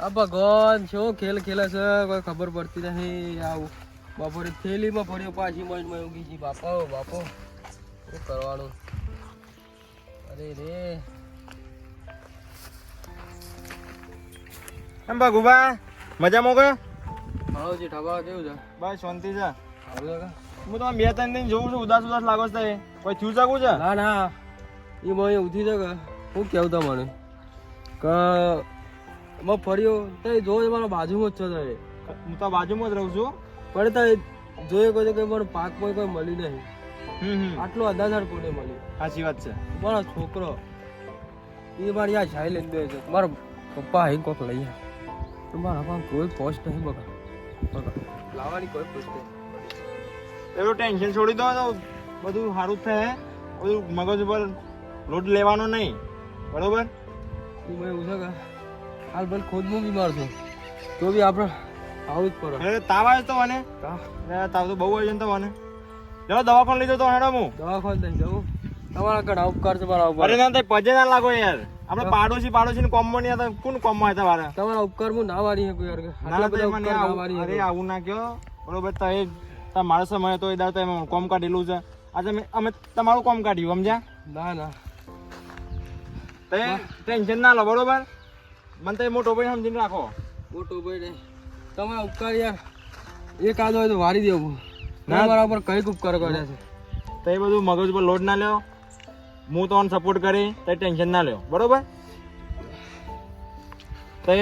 આ ભગવાન શું ખેલ ખેલે છે? કોઈ ખબર પડતી નહીં. આવું બપોરે થેલીમાં પડ્યો પાછી મનમાં ઉગી ગઈ. બાપો બાપો શું કરવાનું? અરે રે. એમ ભગુભા મજા કયો હાલો જી ઠાબા કેવું છે? બસ શાંતિ છે. છે હું તો બે ત્રણ દિન જોઉં છું ઉદાસ ઉદાસ લાગો છે. કોઈ થયું શકું છે? ના ના. એ મને ઉઠી છે કે? હું કેવું તમને? કે મેં ફર્યો તો જોયો મારા બાજુમાં જ છે તમે. હું તો બાજુમાં જ રહું છું. પણ તો એ જોયો કોઈ કે મને પાકમાં કોઈ મળી નહીં. આટલો અદાધાર કોને મળી? સાચી વાત છે. મારો છોકરો એ મારી આ છાઈ લઈને ગયો છે. મારા પપ્પા અહીં કોક લઈ. તો મારા પાસે કોઈ પોસ્ટ નહીં બગા બગા લાવવાની કોઈ પોસ્ટ નહીં. એવું ટેન્શન છોડી દો તો બધું સારું થાય બધું મગજ ઉપર લોટ લેવાનો નહીં. બરોબર? એવું છે કે હાલ ભલે ખુદ હું બીમાર છું. તો બી આપણે આવું જ પડે. અરે તાવ આવે તો મને તાવ? તો બહુ આવી તો મને ચલો દવાખાને લીધો તો હેડો હું દવાખાને લઈ જવું તમારા ઘણા ઉપકાર છે મારા ઉપર. અરે ના તઈ પજે ના લાગો યાર. આપણે પાડોશી પાડોશી ને કોમમાં નહીં હતા કોણ કોમમાં હતા વાળા તમારા ઉપકાર હું ના વારી હકું યાર. ના બધા મને વારી અરે આવું ના કયો. બરોબર તો એ તા સમય તો એ દાડો તમે કોમ કાઢેલું છે. આજે અમે અમે તમારું કોમ કાઢ્યું સમજ્યા? ના ના. તે ટેન્શન ના લો બરોબર? મને તો મોટો ભાઈ સમજીને રાખો. મોટો ભાઈ ને તમારા ઉપકાર યાર. એક આદો હોય તો વારી દેવું ના. મારા ઉપર કંઈક ઉપકાર કર્યા છે. તો એ બધું મગજ પર લોડ ના લ્યો. હું તો સપોર્ટ કરી તો ટેન્શન ના લ્યો. બરોબર? તો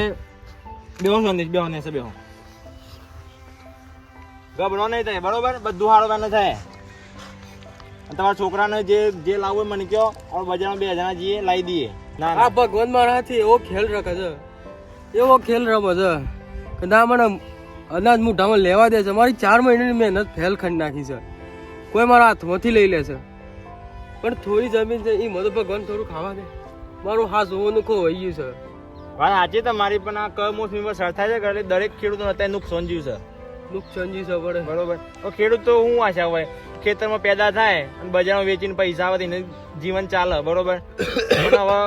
બેહો સંદેશ બેહો ને બેહો. ગભરો નહીં થાય બરોબર? બધું હારો તને થાય તમારા છોકરાને જે જે લાવવું મને કહો. આપણે બજારમાં બે જણા જઈએ લાવી દઈએ. આ ના. ભગવાન મારાથી એવો ખેલ રખે છે. એવો ખેલ રમે છે કે ના મને અનાજ મુઠામાં લેવા દે છે. મારી ચાર મહિનાની મહેનત ફેલ ખંડ નાખી છે. કોઈ મારા હાથમાંથી લઈ લે છે. પણ થોડી જમીન છે એ મધુ ભગવાન થોડું ખાવા દે. મારું હાથ જોવાનું હોઈ ગયું છે. ભાઈ આજે તો મારી પણ આ કમોસમી પર સર છે એટલે દરેક ખેડૂતોને અત્યારે નુકસાન જ્યું છે? નુકસાન જ્યું છે બરાબર. તો ખેડૂત તો શું આશા હોય. ખેતરમાં પેદા થાય અને બજારમાં વેચીને પૈસા આવે એને જીવન ચાલે બરોબર? પણ હવે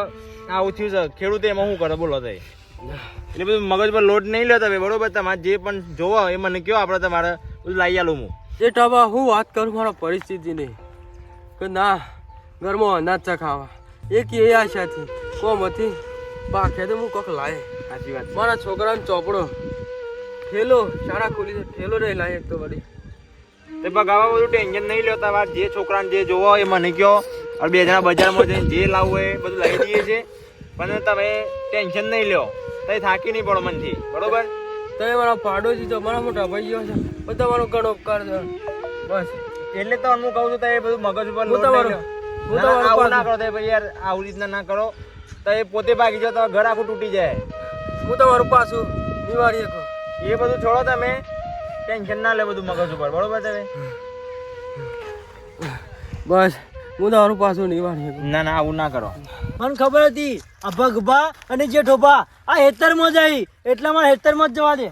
આવું થયું છે. ખેડૂત એમાં શું કરે? બોલો તો એટલે બધું મગજ પર લોડ નહીં લેતા ભાઈ બરોબર? તમારે જે પણ જોવો એ મને કયો આપણે તમારે બધું લાવી આલું હું. એ ટાબા હું વાત કરું મારા પરિસ્થિતિની? કે ના ઘરમાં અનાજ ચખાવા ખાવા. એક એ આશાથી. કોમ હતી? પાખે તો હું કોક લાય. સાચી વાત મારા છોકરાનો ચોપડો. ઠેલો શાળા ખોલી ઠેલો રહી લાય એક તો વળી. તે બગાવા બધું ટેન્શન નહીં લો તમારે જે છોકરાને જે જોવો એ મને કહો. અને બે જણા બજારમાં જઈને જે લાવવું હોય એ બધું લાવી દઈએ છે પણ તમે ટેન્શન નહીં લ્યો. તમે થાકી નહીં પડો મનથી. બરોબર? તમે મારા પાડોશી છો મારા મોટા ભાઈઓ છે. બધા મારો ઘણો ઉપકાર છે બસ. એટલે તો હું કહું છું તો એ બધું મગજ ઉપર હું તમારો- હું તમારો આવું ના કરો તો ભાઈ યાર આવું રીતના ના કરો. તો એ પોતે ભાગી જાઓ તો ઘર આખું તૂટી જાય. હું તમારું પાછું શકો. એ બધું છોડો તમે. ટેન્શન ના લે બધું મગજ ઉપર બરોબર છે બસ હું તમારું પાછું નહીં વાળી ના ના આવું ના કરો. મને ખબર હતી આ ભગભા અને જેઠોભા આ હેતરમાં જ આવી. એટલે મારે હેતરમાં જ જવા દે.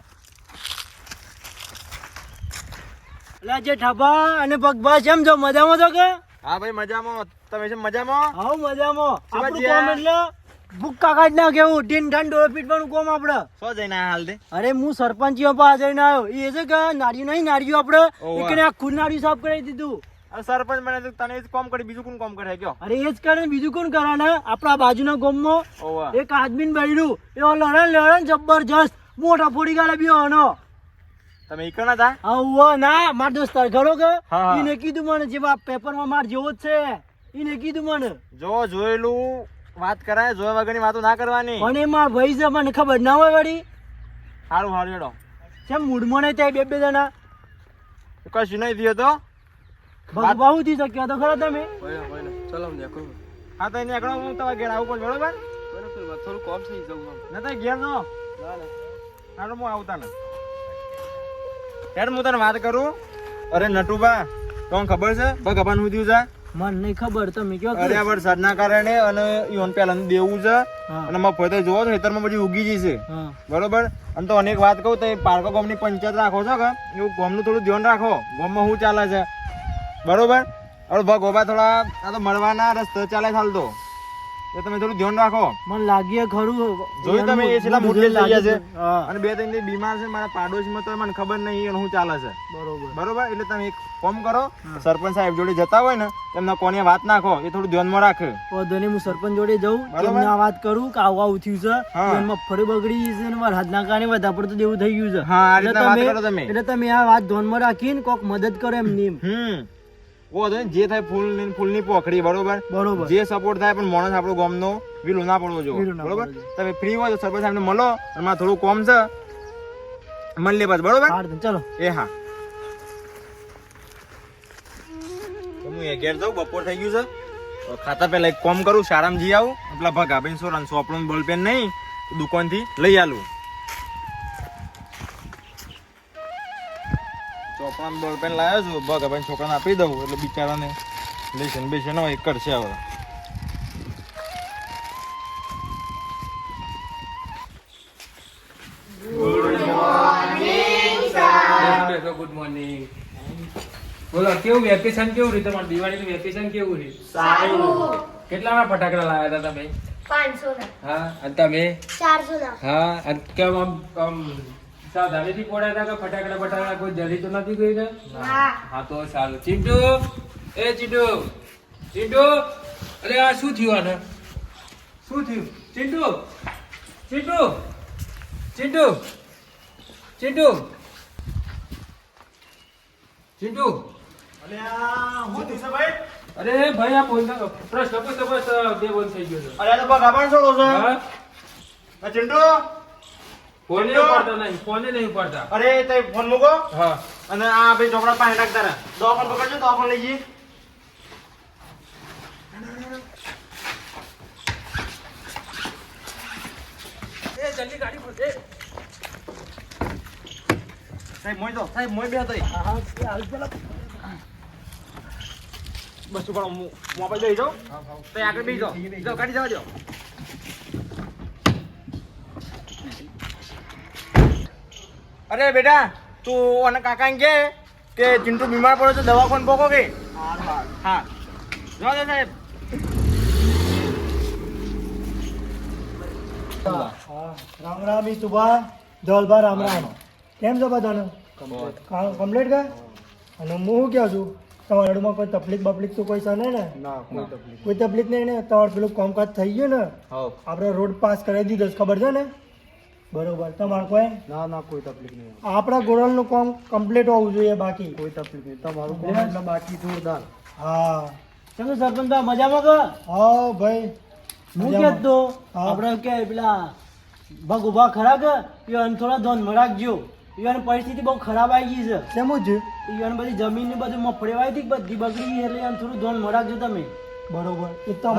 એટલે જેઠાભા અને ભગભા જેમ જો મજામાં છો કે? હા ભાઈ મજામાં. તમે છે મજામાં? હા મજામાં. આપણું કામ એટલે ભૂખ કાઢ ના કેવું. ઢીન ઠાન ડોળો પીટવાનું કોમ આપડે. સો જઈને હાલ દે? અરે હું સરપંચીઓ પાસે જઈને આવ્યો એ છે કે નાળિયું નહીં નાળિયું આપડે. એકને આખું નાળિયું સાફ કરાવી દીધું. સરપંચ મને તો તને જ કોમ કરી બીજું કોણ કોમ કરે કયો? અરે એ જ કરે બીજું કોણ કરે ને? આપણા બાજુના ગામમાં એક આદમીને બૈડું એવો લડન લડન જબરજસ્ત. મોટા ફોડી ગાલે બી હનો તમે ઈકણ હતા? હા ઉવો ના માર દોસ્તાર ઘરો કે. ઈને કીધું મને જેવા પેપરમાં માર જેવો જ છે. ઈને કીધું મને. જો જોયેલું વાત કરાય જોયા વગરની વાતો ના કરવાની. પણ એમાં માર ભાઈ છે મને ખબર ના હોય વળી. સારું સારું એડો કેમ મૂડમાં નહીં થાય બે બે જણા? કશું નહીં થયો તો? બહુ થઈ શક્યો તો ખરા તમે? ચલો હું દેખો હા તો નીકળો હું તમારા ઘેર આવું પણ બરોબર થોડું કોમ થઈ જવું ના તો ઘેર નો હાલો હું આવતા ને. યાર હું તને વાત કરું. અરે નટુબા તમને ખબર છે? ભગવાન હું થયું છે? મને નહીં ખબર તમે કયો અરે વરસાદના કારણે અને ઈવન પેલા દેવું છે. અને અને મફતે જોવો છો ખેતરમાં બધી ઉગી જશે બરોબર? અને તો અનેક વાત કહું તો એ પારકો ગામની પંચાયત રાખો છો કે? એવું ગામનું થોડું ધ્યાન રાખો. ગામમાં શું ચાલે છે? બરોબર? હવે ભગોબા થોડા આ તો મળવાના રસ્તો ચાલે ચાલતો એ તમે થોડું ધ્યાન રાખો. મને લાગીએ ખરું. જોયું તમે એ છેલ્લા મોટલે થઈ ગયા છે. અને બે ત્રણ બીમાર છે મારા પાડોશમાં તો મને ખબર નહીં એનું શું ચાલે છે. બરોબર. બરોબર? એટલે તમે એક ફોર્મ કરો. સરપંચ સાહેબ જોડે જતા હોય ને એમના કોને વાત નાખો એ થોડું ધ્યાનમાં રાખે. વાંધો હું સરપંચ જોડે જઉં. તમને આ વાત કરું કે આવું આવું થયું છે. એમાં ફરી બગડી છે ને મારા હાથના કારણે વધારે પડતું જેવું થઈ ગયું છે. હા, એટલે તમે-. એટલે તમે આ વાત ધ્યાનમાં રાખીને કોક મદદ કરો એમ. હમ. ઓ વાંધો જે થાય ફૂલની ફૂલની પોખડી બરોબર? બરોબર. જે સપોર્ટ થાય પણ માણસ આપણો ગામનો વિલો ના પડવો જો બરોબર? તમે ફ્રી હોય તો સરપંચ સાહેબને મળો અને મારે થોડું કોમ છે મળી લે બસ બરોબર? ચલો. એ હા. હું ઘેર જાઉં બપોર થઈ ગયું છે. ખાતા પહેલા એક કોમ કરું જઈ આવું. પેલા ભગાભાઈ સોરાન સોપડું બોલપેન નહીં દુકાનથી લઈ આલું. ચોપડાનું બોલપેન લાવ્યો છું. ભગાભાઈ છોકરાને આપી દઉં એટલે બિચારાને લેશન બેસન હોય કરશે હવે. ગુડ મોર્નિંગ બોલો કેવું વેકેશન કેવું રહ્યું? તમારું દિવાળીનું વેકેશન કેવું રહ્યું? સારું. કેટલાના ફટાકડા લાવ્યા હતા તમે? પાંચસો ના હા અને તમે? ચારસો ના હા અને કેમ આમ આમ સાવધાનીથી પોડાતા કે ફટાકડા બટાકડા કોઈ જલી તો નથી ગઈ ને? હા તો સારું. ચિંટુ એ ચિંટુ ચિંટુ અરે આ શું થયું આને? શું થયું? ચિંટુ ચીડુ ચીડુ ચીડુ ચીડુ અરે ભાઈ? આ બોલતા પ્રશ્ન પૂછતો બસ બે બોલ થઈ ગયો અરે તો ભગાભાઈ છોડો છો. ચિંટુ? ફોને ઉપાડતા નહીં ફોને નહીં ઉપાડતા. અરે તે ફોન મૂકો. હા. અને આ ભાઈ ચોપડા પાસે રહે. દવા પણ પકડજો દવા પણ લઈ જઈએ. એ જલ્દી ગાડી એ. સાહેબ મોય તો સાહેબ મોય બે હતો હા હા હાલ પેલા. બસ ઉપર મોબાઈલ દઈ જાઓ આગળ બેસી જાઓ. કાઢી જવા દો અરે બેટા તું અને કાકા કે કે ચિંટુ બીમાર પડ્યો તો દવાખાન પોકો કે હા. જો દે સાહેબ. હા રામ રામ ઈ સુભા. ધવલભા રામ રામ. કેમ છો બધાને? કમ્પ્લીટ. ગયા અને હું શું કહું છું? તમારા અડમાં કોઈ તકલીફ બકલીફ તો કોઈ છે નહીં ને? ના કોઈ તકલીફ કોઈ તકલીફ નહીં ને? તમારું પેલું કામકાજ થઈ ગયું ને? આપણે રોડ પાસ કરાવી દીધો ખબર છે ને? બરોબર. તમારે કોઈ? ના ના કોઈ તકલીફ નહીં આપણા ગોરલનું કામ કમ્પ્લીટ હોવું જોઈએ બાકી. કોઈ તકલીફ નહીં. તમારું કામ એટલે બાકી જોરદાર. હા. તમે સરપંચ મજામાં કર હા ભાઈ. હું કહેતો આપણે કે પેલા ભગ ઊભા ખરા કે? ઈવન થોડા ધોન રાખજો. ઈવન પરિસ્થિતિ બહુ ખરાબ આવી ગઈ છે. કેમ જ ઈવન બધી જમીન ને બધું મફળે વાઈ હતી બધી બગડી ગઈ એટલે થોડું ધોન રાખજો તમે. બરોબર. એ તો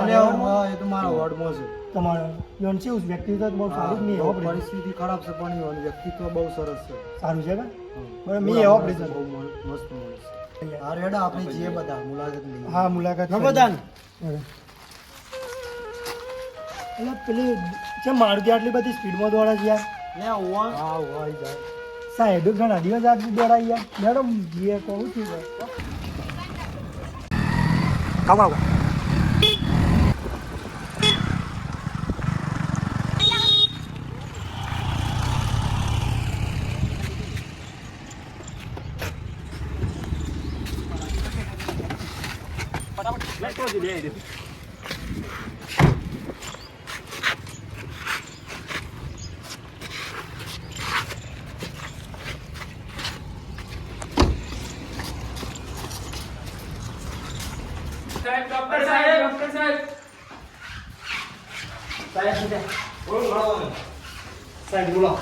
એ તો મારા વોર્ડમાં છે. તમારે યોન છે વ્યક્તિત્વ બહુ સારું નહીં એવો પરિસ્થિતિ ખરાબ છે પણ યોન વ્યક્તિત્વ બહુ સરસ છે. સારું છે ને બરાબર મેં એવો પ્રેઝન્ટ બહુ મસ્ત માણસ છે. હેડા આપણે જે બધા મુલાકાત લઈએ. હા મુલાકાત બધા એટલે પેલી છે મારુતિ આટલી બધી સ્પીડમાં દોડા છે યાર? લે ઓવા હા જાય સાહેબ ઘણા દિવસ આટલી દોડાઈ યાર? મેડમ જીએ કહું છું આવો. આવો સાહેબ ડોક્ટર સાહેબ ડોક્ટર સાહેબ સાહેબ બોલો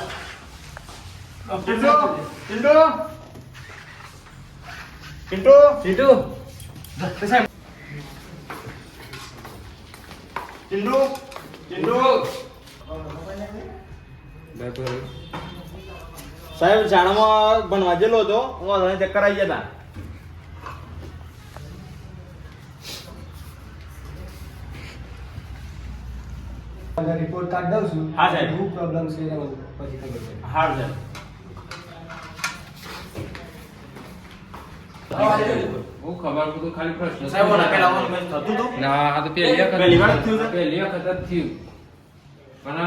ચિંટુ ચિંટુ ચિંટુ ચિંટુ સાહેબ ચિંટુ ચિંટુ સાહેબ શાળામાં ભણવા ગયેલો હતો હું વાંધો ચક્કર આવી ગયા હતા રિપોર્ટ કાર્ડ દઉં છું. હા, સાહેબ. શું પ્રોબ્લેમ છે એના પછી ખબર છે હાર સાહેબ. હું ખબર બધું ખાલી પ્રશ્ન સાહેબ ઓલા પેલા ઓલું થતું હતું? ના આ તો પહેલી વખત પહેલી વાર જ થયું છે? પહેલી વખત થયું. પણ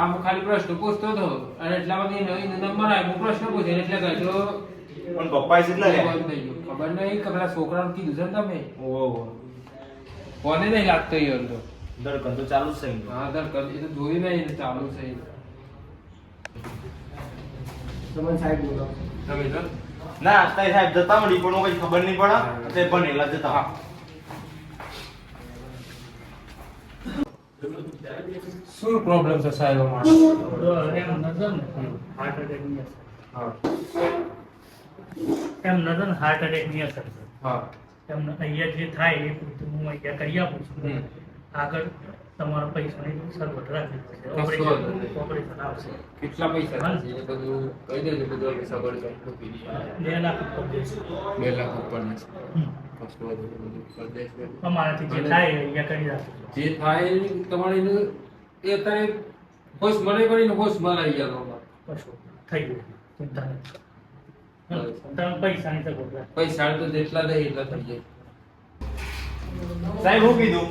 આમ ખાલી પ્રશ્ન પૂછતો હતો. અને એટલા બધી નવી નંબર આવ્યો પ્રશ્ન પૂછે એટલે કહેતો પણ પપ્પા કેટલા લે ખબર નહીં કે પેલા છોકરાને કીધું છે તમે? ઓહો. કોને નહીં લાગતો એ તો? ધડકન તો ચાલુ જ છે હા ધડકન એ તો જોઈ નહીં ચાલુ છે તમને સાહેબ બોલો. તમે જો. ના અત્યારે સાહેબ જતા મળી પણ કઈ ખબર નહીં પડે. તે ભણેલા જ જતા. શું પ્રોબ્લેમ છે સાહેબ એમ નજર ને. હાર્ટ નજર ને અસર. છે હા. અહીંયા જે થાય એ પૂરતું હું અહીંયા કરી આપું છું. આગળ તમારો પૈસાની કશો વાંધો ઓપરેશન આવશે. કેટલા પૈસા બધું કહી દેજો બધું મૂકી દઈએ. બે લાખ ઉપર બે લાખ ઉપરના છે. અમારાથી જે થાય અહીંયા કરી રાખજો. જે થાય તમારે એ અત્યારે હોશ મળે કરીને હોશ મલાઈ ગયા કશું થઈ ગયું. ચિંતા નહીં. તમે પૈસા સગવડ શકો પૈસા તો જેટલા દે એટલા થઈ જાય. સાહેબ હું કીધું?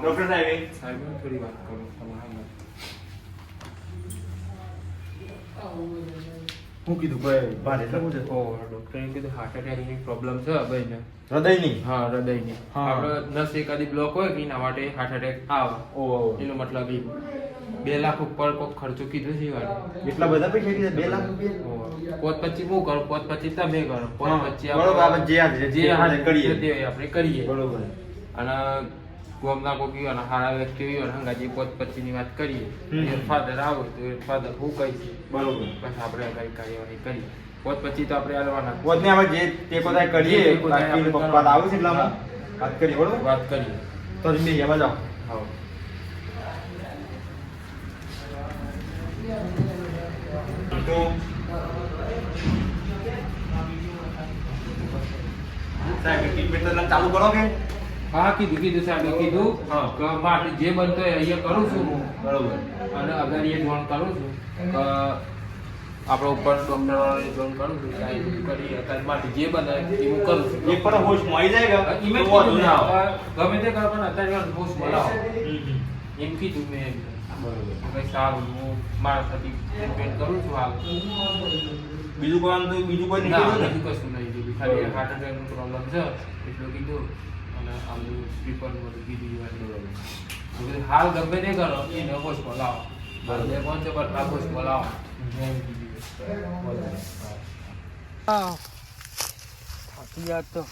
ડોક્ટર સાહેબ? સાહેબ થોડી વાત કરું તમારા. હું કીધું ભાઈ ભારે એટલે છે ઓ ડોક્ટરે કીધું હાર્ટ એટેકની પ્રોબ્લેમ છે ભાઈને હૃદયની? હા હૃદયની. હા. આપણે નસ એકાદી બ્લોક હોય કે એના માટે હાર્ટ એટેક આવે. ઓહો એનો મતલબ એ. બે લાખ ઉપર કોક ખર્ચો કીધો છે એટલા બધા પૈસા કીધા? બે લાખ રૂપિયા? પોત પછી હું કરું? પોત પછી તમે કરો. પોત પછી બરોબર, આપણે જે જે. કરીએ. તે આપણે કરીએ. બરોબર. અને ગોમના કોક અને હારા વ્યક્તિ હોય હંગાજી પોત પછીની વાત કરીએ. ફાધર આવો તો ફાધર હું કહીશ બરોબર. બસ આપણે કઈ કાર્યવાહી કરીએ. પોત પછી તો આપણે હાલવાના. પોતને આપણે જે તે બધા કરીએ બાકી પપ્પા. આવું છે એટલામાં. વાત કરીએ બરોબર? વાત કરીએ. તો તમે એમાં જાઓ. હા. તો સાહેબ તો ચાલુ કરો કે? હા કીધું કીધું સાહેબે કીધું હા. કે માટે જે બનતો હોય અહીંયા કરું છું. હું બરોબર. અને અગર એ જોણ કરું છું આપણો ઉપર ડોક્ટર જોણ કરું છું કે આ એ બધું કરીએ અત્યારે માટે જે બને એ હું કરું છું. એ પણ હોશ મળી જાય કે ઇમેજ ના ગમે તે કરો પણ અત્યારે હોશ મળાવો એમ કીધું મેં. બરોબર. સારું હું મારા થકી ટ્રીટમેન્ટ કરું છું હાલ. બીજું તો બીજું કોઈ ના નીકળ્યું ને કશું નહીં કીધું. ખાલી હાર્ટ એટેકનો પ્રોબ્લેમ છે. એટલું કીધું અને આમનું સ્લીપર બધું એ બરોબર. હું હાલ ગમે તે કરો એને હોશમાં લાવો બરોબર. બે પાંચ પર આ હોશમાં લાવો એમ કીધું હા. થાકી ગયા તો.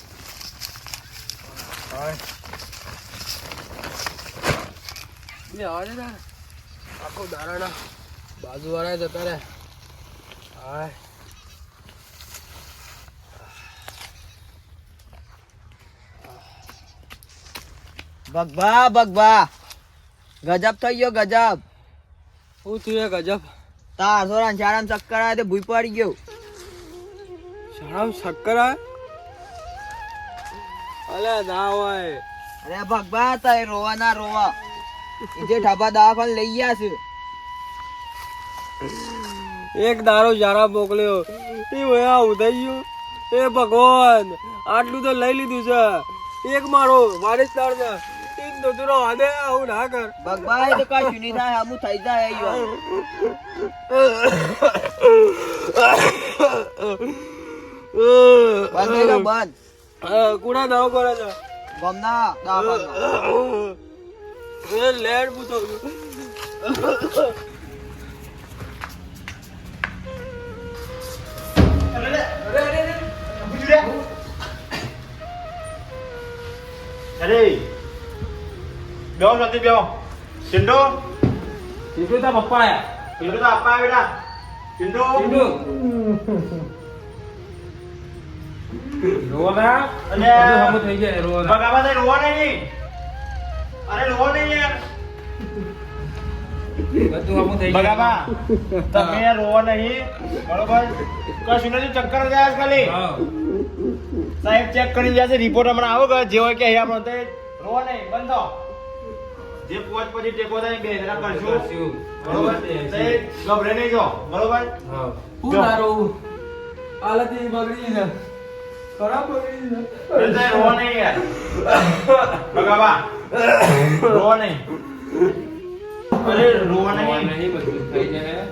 બે આવે ને આખો દારાના બાજુવાળા જતા રે. હાય ભગભા ભગવા ગજબ થઈ ગયો ગજબ. શું થયું ગજબ? તાર સોરા શાળામાં ચક્કર આવે તે ભૂઈ પડી ગયો. શાળામાં ચક્કર આવે? અલે ના હોય. અરે ભગભા તારે રોવા. ના રોવા જે ઢાબા દવાખાને લઈ ગયા છે. એક દારો જારા મોકલ્યો. એ વયા ઉધાઈ ગયો. એ ભગવાન આટલું તો લઈ લીધું છે. એક મારો વારિસદાર છે એક દોતરો હાદે આવું ના કર. ભગભા એ તો કશું નહીં. થાય આમું થઈ જાય બંધ બંધ. કુણા દાવ કરે છે. ગમના દવાખાના એ લેડ પૂછો અરે બેહો સાથે બેહો. તા પપ્પા આયા. તો? અને બધું હમું થઈ જાય રોવાના. બગાવા થાય રોવા નહીં. અરે રોવો નહીં યાર. બધું હમું થઈ જાય. બગાવા તમે રોવો નહીં. બરોબર? કશું નથી ચક્કર જાય ખાલી. સાહેબ ચેક કરી જશે રિપોર્ટ હમણાં આવો કે જે હોય કે અહીંયા આપણો રોવો નહીં. બંધ. જે પોચ પછી ટેકો થાય બે જણા કરશું. બરોબર? તે ગભરે નહીં જો. બરોબર? હા. હું તારો એવી બગડી છે. ખરાબ બગડી છે. ખેતર રો નહીં યાર. બગાબા રો નહીં. અરે રો નહીં. નહીં બધું થઈ જાય.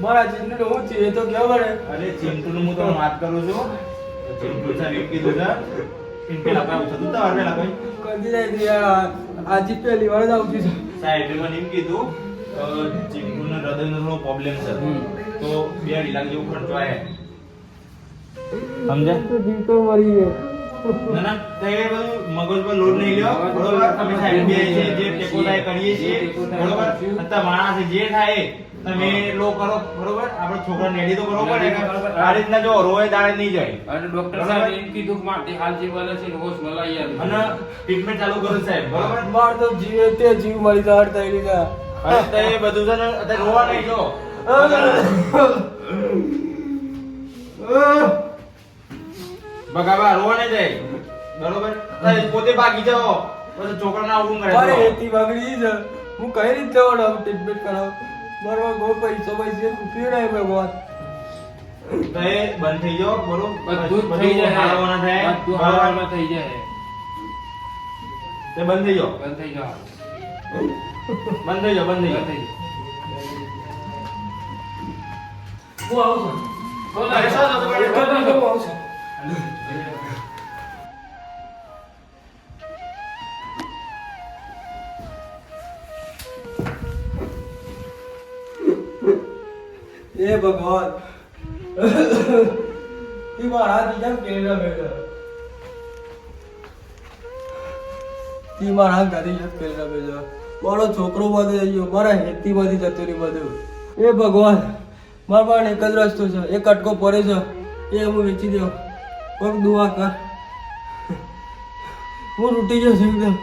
મારા ચિંતન હું છે એ તો કેવું પડે? અરે ચિંટુનું હું તો વાત કરું છું. ચિંટુ સાહેબ કીધું છે. પેલા કોઈ થતું હતા. પેલા કોઈ કદી જાય યાર. આજે પહેલી વાર જ આવતી છે. મને એમ કીધું અ, હૃદયનો થોડો પ્રોબ્લેમ છે તો બે અઢી લાખ જેવું ખર્ચો આવે સમજ્યા? તો જીવતો મરી ગયો ના ના તો બધું મગજ પર લોડ નહીં લ્યો. બરોબર? અમે સાહેબ બે જે ટેકો થાય કરીએ છીએ. બરોબર? અને તમારા જે થાય તમે લો કરો બરોબર? આપણે છોકરા નેડી તો કરવો પડે આ રીતના જો રોય દાડે નહીં જાય. અને ડોક્ટર સાહેબ એમ કીધું કે મારે હાલ જે વાલે છે હોશ મલાઈ આવી અને ટ્રીટમેન્ટ ચાલુ કરો સાહેબ બરોબર? માર તો જીવે તે જીવ મરી તો થઈ લીધા હવે તો બધું છે ને અત્યારે રોવા નહીં જો. બગાવા રોવા નહીં જાય. બરોબર? પોતે ભાગી જાઓ. પછી છોકરાને આવડું કરે મારે એથી બગડી છે હું કઈ રીતે ટ્રીટમેન્ટ કરાવ? પૈસો પૈસે ભગવાન તો એ બંધ થઈ ગયો બરોબર બધું થઈ જાય. હારવાના થાય. બધું બરોબર? થઈ જાય. તે બંધ થઈ ગયો બંધ થઈ ગયો બંધ થઈ ગયો બંધ થઈ ગયો હું આવું છું? હું આવું છું. એ ભગવાન. એ મારા બીજા કેળા બેઠા તી મારા ઘરે જ કેળા બેઠા મારો છોકરો બધે ગયો મારા હેતી બધી જતું બધું. એ ભગવાન, મારા પણ એક જ રસ્તો છે. એક અટકો પડે છે. એ હું વેચી દઉં. કોઈક દુઆ કર. હું રૂટી જશે એકદમ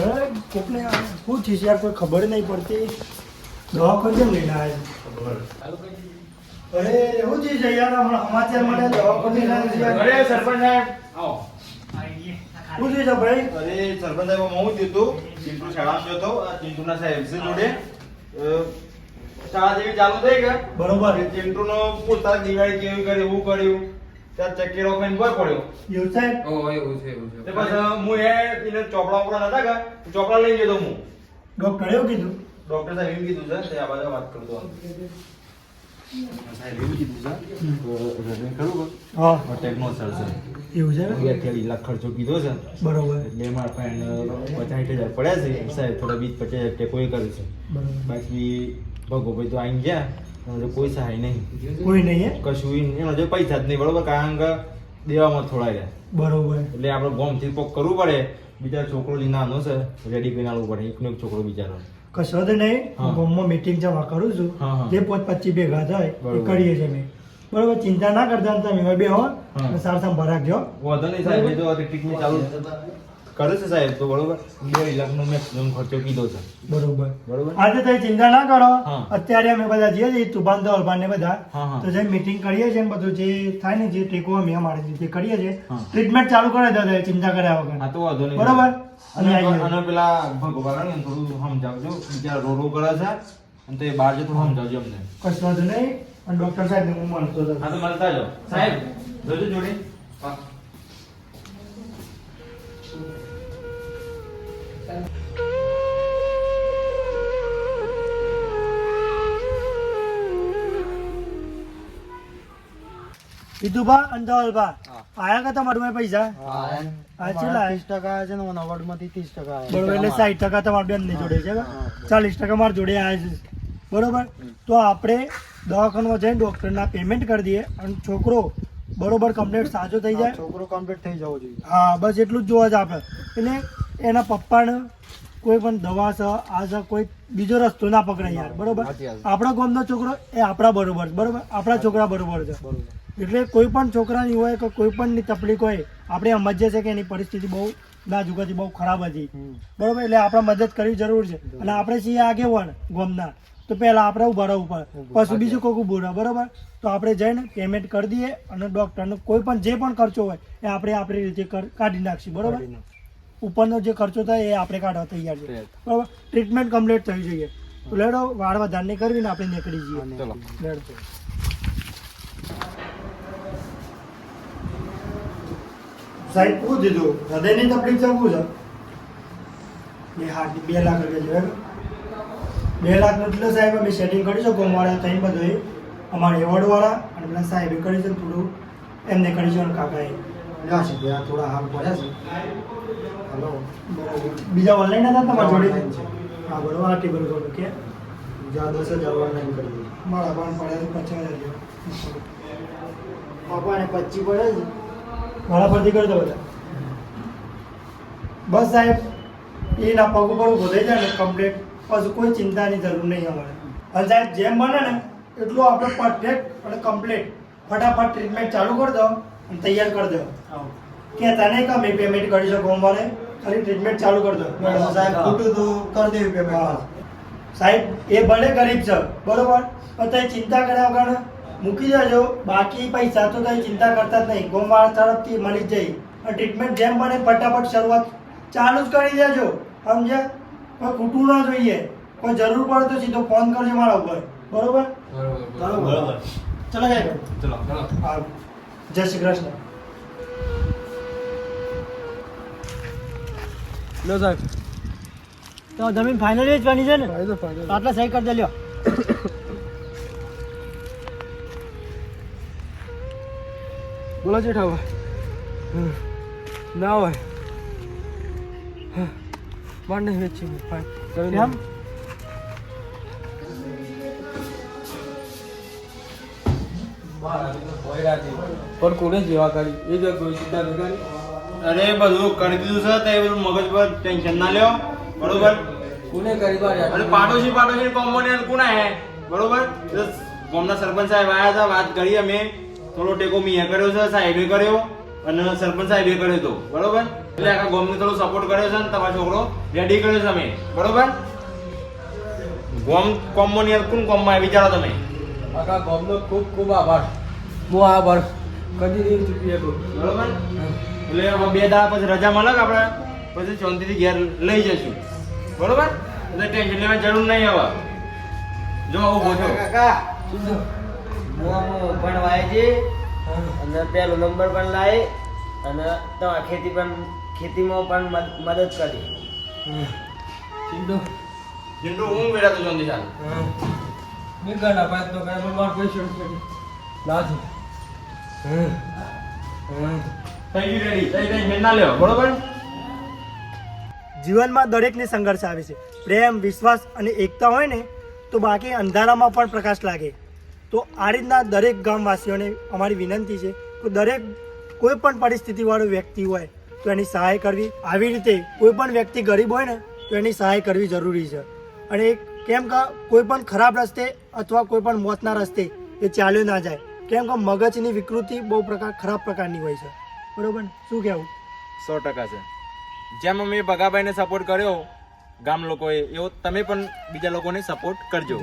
જરા કોકને શું છે યાર? કોઈ ખબર નહીં પડતી. દવાખાને કેમ લઈને આવ્યા અરે એવું છે યાર હમણાં સમાચાર માટે દવા પર લઈને આવ્યા છે અરે સરપંચ સાહેબ. આવો. શું છે ભાઈ? અરે સરપંચ સાહેબ હું જીતું ચિંટુ શાળામાં ગયો હતો. આ ચિંટુના સાહેબ છે જોડે. શાળા જેવી ચાલુ થઈ ગયા બરોબર. ચિંટુનો પૂછતાછ દિવાળી કેવી કરી એવું કર્યું. ત્યાં ચક્કીરો ખાઈને ભર પડ્યો. એવું સાહેબ ઓ એવું છે એવું તે છે પછી હું એ એને ચોપડા ઉપર નતા કા ચોપડા લઈ ગયો હું. ડોક્ટરે એવું કીધું? ડોક્ટર સાહેબ એમ કીધું છે તે આ બાજુ વાત કરતો સાહેબ એવું કીધું છે ખરું હા. ટેકનો સર છે. એવું છે ને? લાખ ખર્ચો કીધો છે. બરોબર. એટલે મારા પાસે પચાસ હજાર પડ્યા છે. સાહેબ થોડા બીજ પચાસ હજાર ટેકો એ કર્યું છે. બરોબર. બાકી ભગોભાઈ તો આવી ગયા. કોઈ સહાય નહીં. કોઈ નહીં કશું નહીં. એનો જો પૈસા જ નહીં બરોબર? કારણ કે દેવામાં થોડા રહ્યા. બરોબર. એટલે આપણે ગોમથી પોક કરવું પડે. બીજા છોકરો જે નાનો છે રેડી કરીને આવવું પડે. એકનો એક છોકરો બિચારો કશો જ નહીં. ગોમમાં મીટિંગ જમા કરું છું. જે પોત પચીસ ભેગા થાય એ કરીએ છીએ અમે. બરોબર? ચિંતા ના કરતા તમે. બે હો. સારસામ સાર સંભાળ નહીં સાહેબ તો ટ્રીટમેન્ટ ચાલુ કરે છે સાહેબ? તો બરોબર? બે લાખનો મેક્સિમમ ખર્ચો કીધો છે. બરોબર. બરોબર? આજે તમે ચિંતા ના કરો. અત્યારે અમે બધા જઈએ છીએ તુફાન તો અલફાન ને બધા. તો જે મીટિંગ કરીએ છીએ ને બધું જે થાય ને જે ટેકો અમે અમારે જે કરીએ છીએ ટ્રીટમેન્ટ ચાલુ કરે દાદા ચિંતા કર્યા હા તો વાંધો નહીં. બરોબર? અને અને પેલા ભગવાન ને થોડું સમજાવજો. બીજા રો રો કરે છે. અને તો એ બહાર જતો સમજાવજો અમને. કશું વાંધો નહીં. અને ડોક્ટર સાહેબ હું મળતો હતો હા તો મળતા જાઓ. સાહેબ જોજો જોડે. હા. વિધુભા અને આયા કા તમારું પૈસા? આ ચેટલા ત્રીસ ટકા છે ને નવ્વાણું માંથી ત્રીસ ટકા બરોબર એટલે સાઠ ટકા તમારા બેનની જોડે છે ચાલીસ ટકા મારા જોડે આવ્યા છે. બરોબર? તો આપણે દવાખાનામાં જઈને ડોક્ટરના પેમેન્ટ કરી દઈએ અને છોકરો બરોબર કમ્પ્લીટ સાજો થઈ જાય. છોકરો કમ્પ્લીટ થઈ જવો જોઈએ. હા બસ એટલું જ જોવા જ આપણે એટલે એના પપ્પાને કોઈ પણ દવા છે આ છે કોઈ બીજો રસ્તો ના પકડાય યાર બરોબર? આપણા ગામનો છોકરો એ આપણા બરોબર છે બરોબર? આપણા છોકરા બરોબર છે. એટલે કોઈ પણ છોકરાની હોય કે કોઈ પણની તકલીફ હોય આપણે સમજીએ છીએ કે એની પરિસ્થિતિ બહુ નાજુકાથી બહુ ખરાબ હતી. બરોબર? એટલે આપણે મદદ કરવી જરૂર છે. અને આપણે છીએ આગેવાન ગામના. તો પહેલાં આપણે ઊભા ઉપર. પછી બીજું કોઈક ઉભું રહે બરોબર? તો આપણે જઈને પેમેન્ટ કરી દઈએ અને ડૉક્ટરનો કોઈ પણ જે પણ ખર્ચો હોય એ આપણે આપણી રીતે કાઢી નાખીશું બરોબર? ઉપરનો જે ખર્ચો થાય એ આપણે કાઢવા તૈયાર છે બરાબર? ટ્રીટમેન્ટ કમ્પ્લીટ થઈ જઈએ. લેડો વાળ વધારને કરીને આપણે નીકળી જઈએ. લેડો. સાહેબ શું દીધું હૃદયની તકલીફ છે શું છે? બે હાર્ટ બે લાખ રૂપિયા જોઈએ. બે લાખ એટલે સાહેબ અમે સેટિંગ કરી શકો અમારે થઈ બધું અમારે એવોર્ડવાળા અને સાહેબ સાહેબે કરી છે થોડું એમને કરી છે કાકાએ. ના છે ત્યાં થોડા હાલ પડ્યા છે. હલો બીજા ઓનલાઈન હતા તમારા જોડે? છે. હા બરોબર આ ટેબલ પર કે? બીજા દસ હજાર ઓનલાઈન કરી દીધું. મારા પણ પડ્યા પચાસ હજાર. પપ્પાને પચી પડે છે. મારા પરથી કરી દો બધા. બસ સાહેબ એના પગ ઉપર ઊભો થઈ જાય ને કમ્પ્લેટ પછી કોઈ ચિંતાની જરૂર નહીં અમારે. અને સાહેબ જેમ બને ને એટલું આપણે પરફેક્ટ અને કમ્પ્લેટ ફટાફટ ટ્રીટમેન્ટ ચાલુ કરી દો. અને તૈયાર કરી દો કે તને કમ પેમેન્ટ કરી શકો અમારે ખાલી ટ્રીટમેન્ટ ચાલુ કરી દો સાહેબ ખોટું તો કરી દેવી. પેમેન્ટ સાહેબ એ ભલે ગરીબ છે બરોબર? પણ તમે ચિંતા કર્યા વગર મૂકી દેજો. બાકી પૈસા તો તમે ચિંતા કરતા જ નહીં. ગોમવાળા તરફથી મળી જ જાય અને ટ્રીટમેન્ટ જેમ બને ફટાફટ શરૂઆત ચાલુ જ કરી દેજો. સમજ્યા? કોઈ ખૂટવું ના જોઈએ. કોઈ જરૂર પડે તો સીધો ફોન કરજો મારા ઉપર. બરોબર? બરોબર બરોબર. ચલો ચલો ચલો. હા. જય શ્રી કૃષ્ણ. લો સાહેબ. તો જમીન ફાઇનલ વેચવાની છે ને? આટલા સહી કરી દેલ્યો બોલો જેઠા ભાઈ ના હોય. માર નહીં વેચી ફાઇન. તમે કેમ? પણ કોને જેવા કરી? એ જો કોઈ ચિંતા ન કરી અરે બધું કરી દીધું છે તે બધું મગજ પર ટેન્શન ના લ્યો. બરોબર? કોને કરી બાર અને પાડોશી પાડોશી કોમ્બોનિયન કોના હે? બરોબર? ગામના સરપંચ સાહેબ આયા હતા વાત કરી અમે. થોડો ટેકો મે કર્યો છે સાહેબે કર્યો અને સરપંચ સાહેબે કર્યો તો. બરોબર? એટલે આખા ગામને થોડો સપોર્ટ કર્યો છે અને તમારો છોકરો. રેડી કર્યો છે અમે. બરોબર? ગોમ કોમ્બોનિયન કોણ આવે વિચારો તમે. આખા ગામનો ખૂબ ખૂબ આભાર. હું આ આભાર. કદી નહીં ચૂકી શકું. બરોબર? એટલે હવે બે દાડા પછી રજા મળે કે આપણે પછી શાંતિથી ઘેર લઈ જશું બરોબર? એટલે ટેન્શન લેવાની જરૂર નહીં હવે. જો આવું બોલો કાકા હું આમ પણ વાયજી અને પેલો નંબર પણ લાવી અને તમારા ખેતી પણ ખેતીમાં પણ મદદ કરી. ચિંતો જીંડુ હું બેઠા તો જોંદી ચાલ મેં ગાડા પાય તો કાંઈ પણ માર પૈસા નથી. થઈ ગયું રેડી જીવનમાં દરેકને સંઘર્ષ આવે છે. પ્રેમ, વિશ્વાસ અને એકતા હોય ને, તો બાકી અંધારામાં પણ પ્રકાશ લાગે. તો આ રીતના દરેક ગામવાસીઓને અમારી વિનંતી છે કે દરેક કોઈ પણ પરિસ્થિતિવાળો વ્યક્તિ હોય, તો એની સહાય કરવી. આવી રીતે કોઈ પણ વ્યક્તિ ગરીબ હોય ને, તો એની સહાય કરવી જરૂરી છે. અને કેમ કે કોઈ પણ ખરાબ રસ્તે અથવા કોઈ પણ મોતના રસ્તે એ ચાલ્યો ના જાય. કેમ કે મગજની વિકૃતિ બહુ પ્રકાર ખરાબ પ્રકારની હોય છે. બરોબર શું કહેવું? સો ટકા છે. જેમ અમે ભગાભાઈને સપોર્ટ કર્યો ગામ લોકોએ એવો તમે પણ બીજા લોકોને સપોર્ટ કરજો.